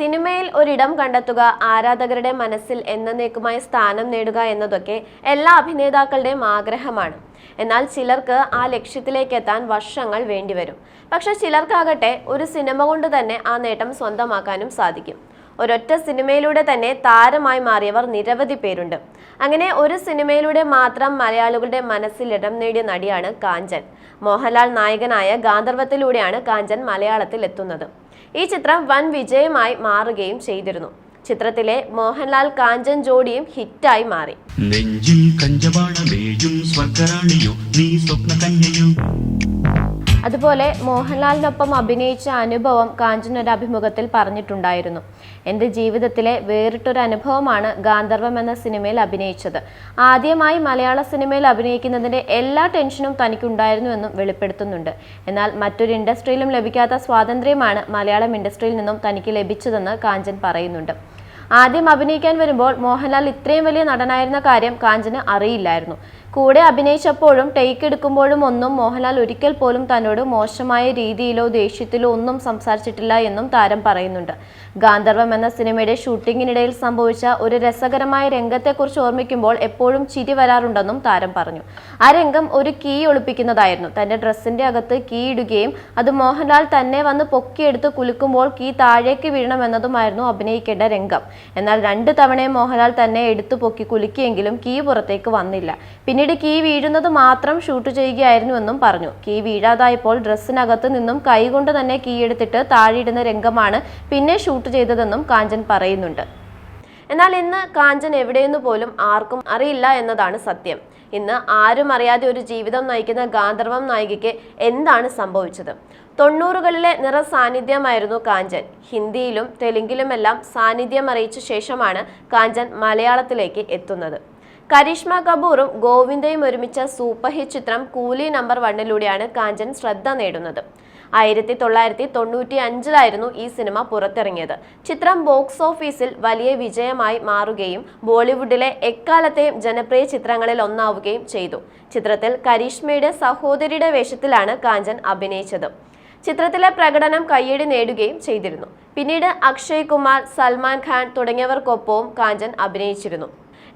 സിനിമയിൽ ഒരിടം കണ്ടെത്തുക ആരാധകരുടെ മനസ്സിൽ എന്നേക്കുമായി സ്ഥാനം നേടുക എന്നതൊക്കെ എല്ലാ അഭിനേതാക്കളുടെയും ആഗ്രഹമാണ്. എന്നാൽ ചിലർക്ക് ആ ലക്ഷ്യത്തിലേക്ക് എത്താൻ വർഷങ്ങൾ വേണ്ടിവരും. പക്ഷെ ചിലർക്കാകട്ടെ ഒരു സിനിമ കൊണ്ട് തന്നെ ആ നേട്ടം സ്വന്തമാക്കാനും സാധിക്കും. ഒരൊറ്റ സിനിമയിലൂടെ തന്നെ താരമായി മാറിയവർ നിരവധി പേരുണ്ട്. അങ്ങനെ ഒരു സിനിമയിലൂടെ മാത്രം മലയാളികളുടെ മനസ്സിൽ ഇടം നേടിയ നടിയാണ് കാഞ്ചൻ. മോഹൻലാൽ നായകനായ ഗാന്ധർവത്തിലൂടെയാണ് കാഞ്ചൻ മലയാളത്തിൽ എത്തുന്നത്. ഈ ചിത്രം വൻ വിജയമായി മാറുകയും ചെയ്തിരുന്നു. ചിത്രത്തിലെ മോഹൻലാൽ കാഞ്ചൻ ജോഡിയും ഹിറ്റായി മാറി. നെഞ്ചും കഞ്ചവാണ നീ സ്വപ്ന അതുപോലെ മോഹൻലാലിനൊപ്പം അഭിനയിച്ച അനുഭവം കാഞ്ചൻ അഭിമുഖത്തിൽ പറഞ്ഞിട്ടുണ്ടായിരുന്നു. എന്റെ ജീവിതത്തിലെ വേറിട്ടൊരു അനുഭവമാണ് ഗാന്ധർവം എന്ന സിനിമയിൽ അഭിനയിച്ചത്. ആദ്യമായി മലയാള സിനിമയിൽ അഭിനയിക്കുന്നതിന്റെ എല്ലാ ടെൻഷനും തനിക്കുണ്ടായിരുന്നുവെന്നും വെളിപ്പെടുത്തുന്നുണ്ട്. എന്നാൽ മറ്റൊരു ഇൻഡസ്ട്രിയിലും ലഭിക്കാത്ത സ്വാതന്ത്ര്യമാണ് മലയാളം ഇൻഡസ്ട്രിയിൽ നിന്നും തനിക്ക് ലഭിച്ചതെന്ന് കാഞ്ചൻ പറയുന്നുണ്ട്. ആദ്യം അഭിനയിക്കാൻ വരുമ്പോൾ മോഹൻലാൽ ഇത്രയും വലിയ നടനായിരുന്ന കാര്യം കാഞ്ചന് അറിയില്ലായിരുന്നു. കൂടെ അഭിനയിച്ചപ്പോഴും ടേക്ക് എടുക്കുമ്പോഴും ഒന്നും മോഹൻലാൽ ഒരിക്കൽ പോലും തന്നോട് മോശമായ രീതിയിലോ ദേഷ്യത്തിലോ ഒന്നും സംസാരിച്ചിട്ടില്ല എന്നും താരം പറയുന്നുണ്ട്. ഗാന്ധർവം എന്ന സിനിമയുടെ ഷൂട്ടിങ്ങിനിടയിൽ സംഭവിച്ച ഒരു രസകരമായ രംഗത്തെക്കുറിച്ച് ഓർമ്മിക്കുമ്പോൾ എപ്പോഴും ചിരി വരാറുണ്ടെന്നും താരം പറഞ്ഞു. ആ രംഗം ഒരു കീ ഒളിപ്പിക്കുന്നതായിരുന്നു. തന്റെ ഡ്രസ്സിന്റെ അകത്ത് കീ ഇടുകയും അത് മോഹൻലാൽ തന്നെ വന്ന് പൊക്കിയെടുത്ത് കുലുക്കുമ്പോൾ കീ താഴേക്ക് വീഴണമെന്നതുമായിരുന്നു അഭിനയിക്കേണ്ട രംഗം. എന്നാൽ രണ്ടു തവണയും മോഹൻലാൽ തന്നെ എടുത്തു പൊക്കി കുലുക്കിയെങ്കിലും കീ പുറത്തേക്ക് വന്നില്ല. പിന്നീട് കീ വീഴുന്നത് മാത്രം ഷൂട്ട് ചെയ്യുകയായിരുന്നുവെന്നും പറഞ്ഞു. കീ വീഴാതായപ്പോൾ ഡ്രസ്സിനകത്ത് നിന്നും കൈകൊണ്ട് തന്നെ കീ എടുത്തിട്ട് താഴെയിടുന്ന രംഗമാണ് പിന്നെ ഷൂട്ട് ചെയ്തതെന്നും കാഞ്ചൻ പറയുന്നുണ്ട്. എന്നാൽ ഇന്ന് കാഞ്ചൻ എവിടെയെന്ന് പോലും ആർക്കും അറിയില്ല എന്നതാണ് സത്യം. ഇന്ന് ആരും അറിയാതെ ഒരു ജീവിതം നയിക്കുന്ന ഗാന്ധർവം നായികയ്ക്ക് എന്താണ് സംഭവിച്ചത്? തൊണ്ണൂറുകളിലെ നിറ സാന്നിധ്യമായിരുന്നു കാഞ്ചൻ. ഹിന്ദിയിലും തെലുങ്കിലുമെല്ലാം സാന്നിധ്യം അറിയിച്ച ശേഷമാണ് കാഞ്ചൻ മലയാളത്തിലേക്ക് എത്തുന്നത്. കരിഷ്മ കപൂറും ഗോവിന്ദയും ഒരുമിച്ച സൂപ്പർ ഹിറ്റ് ചിത്രം കൂലി നമ്പർ വണ്ണിലൂടെയാണ് കാഞ്ചൻ ശ്രദ്ധ നേടുന്നത്. ആയിരത്തി തൊള്ളായിരത്തി തൊണ്ണൂറ്റി അഞ്ചിലായിരുന്നു ഈ സിനിമ പുറത്തിറങ്ങിയത്. ചിത്രം ബോക്സ് ഓഫീസിൽ വലിയ വിജയമായി മാറുകയും ബോളിവുഡിലെ എക്കാലത്തെയും ജനപ്രിയ ചിത്രങ്ങളിൽ ഒന്നാവുകയും ചെയ്തു. ചിത്രത്തിൽ കരീഷ്മയുടെ സഹോദരിയുടെ വേഷത്തിലാണ് കാഞ്ചൻ അഭിനയിച്ചത്. ചിത്രത്തിലെ പ്രകടനം കയ്യടി നേടുകയും ചെയ്തിരുന്നു. പിന്നീട് അക്ഷയ് കുമാർ സൽമാൻ ഖാൻ തുടങ്ങിയവർക്കൊപ്പവും കാഞ്ചൻ അഭിനയിച്ചിരുന്നു.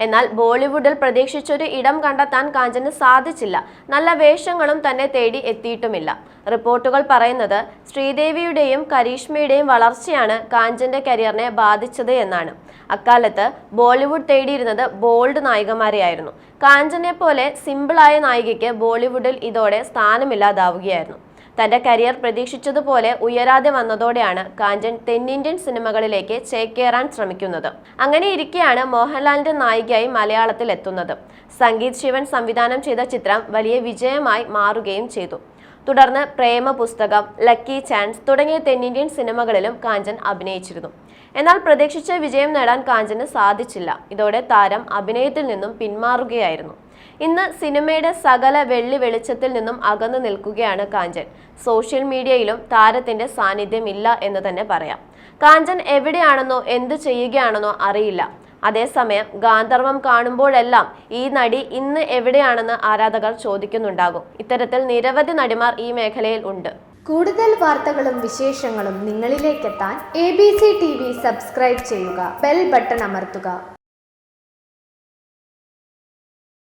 എന്നാൽ ബോളിവുഡിൽ പ്രതീക്ഷിച്ചൊരു ഇടം കണ്ടെത്താൻ കാഞ്ചന് സാധിച്ചില്ല. നല്ല വേഷങ്ങളും തന്നെ തേടി എത്തിയിട്ടുമില്ല. റിപ്പോർട്ടുകൾ പറയുന്നത് ശ്രീദേവിയുടെയും കരീഷ്മയുടെയും വളർച്ചയാണ് കാഞ്ചന്റെ കരിയറിനെ ബാധിച്ചത് എന്നാണ്. അക്കാലത്ത് ബോളിവുഡ് തേടിയിരുന്നത് ബോൾഡ് നായികമാരെയായിരുന്നു. കാഞ്ചനെ പോലെ സിമ്പിളായ നായികയ്ക്ക് ബോളിവുഡിൽ ഇതോടെ സ്ഥാനമില്ലാതാവുകയായിരുന്നു. തന്റെ കരിയർ പ്രതീക്ഷിച്ചതുപോലെ ഉയരാതെ വന്നതോടെയാണ് കാഞ്ചൻ തെന്നിന്ത്യൻ സിനിമകളിലേക്ക് ചേക്കേറാൻ ശ്രമിക്കുന്നത്. അങ്ങനെ ഇരിക്കെയാണ് മോഹൻലാലിന്റെ നായികയായി മലയാളത്തിൽ എത്തുന്നത്. സംഗീത് ശിവൻ സംവിധാനം ചെയ്ത ചിത്രം വലിയ വിജയമായി മാറുകയും ചെയ്തു. തുടർന്ന് പ്രേമ പുസ്തകം ലക്കി ചാൻസ് തുടങ്ങിയ തെന്നിന്ത്യൻ സിനിമകളിലും കാഞ്ചൻ അഭിനയിച്ചിരുന്നു. എന്നാൽ പ്രതീക്ഷിച്ച വിജയം നേടാൻ കാഞ്ചന് സാധിച്ചില്ല. ഇതോടെ താരം അഭിനയത്തിൽ നിന്നും പിന്മാറുകയായിരുന്നു. ഇന്ന് സിനിമയുടെ സകല വെള്ളി വെളിച്ചത്തിൽ നിന്നും അകന്നു നിൽക്കുകയാണ് കാഞ്ചൻ. സോഷ്യൽ മീഡിയയിലും താരത്തിന്റെ സാന്നിധ്യമില്ല എന്ന് തന്നെ പറയാം. കാഞ്ചൻ എവിടെയാണെന്നോ എന്ത് ചെയ്യുകയാണെന്നോ അറിയില്ല. അതേസമയം ഗാന്ധർവം കാണുമ്പോഴെല്ലാം ഈ നടി ഇന്ന് എവിടെയാണെന്ന് ആരാധകർ ചോദിക്കുന്നുണ്ടാകും. ഇത്തരത്തിൽ നിരവധി നടിമാർ ഈ മേഖലയിൽ ഉണ്ട്. കൂടുതൽ വാർത്തകളും വിശേഷങ്ങളും നിങ്ങളിലേക്കെത്താൻ A B C T V subscribe ചെയ്യുക. ബെൽ ബട്ടൺ അമർത്തുക.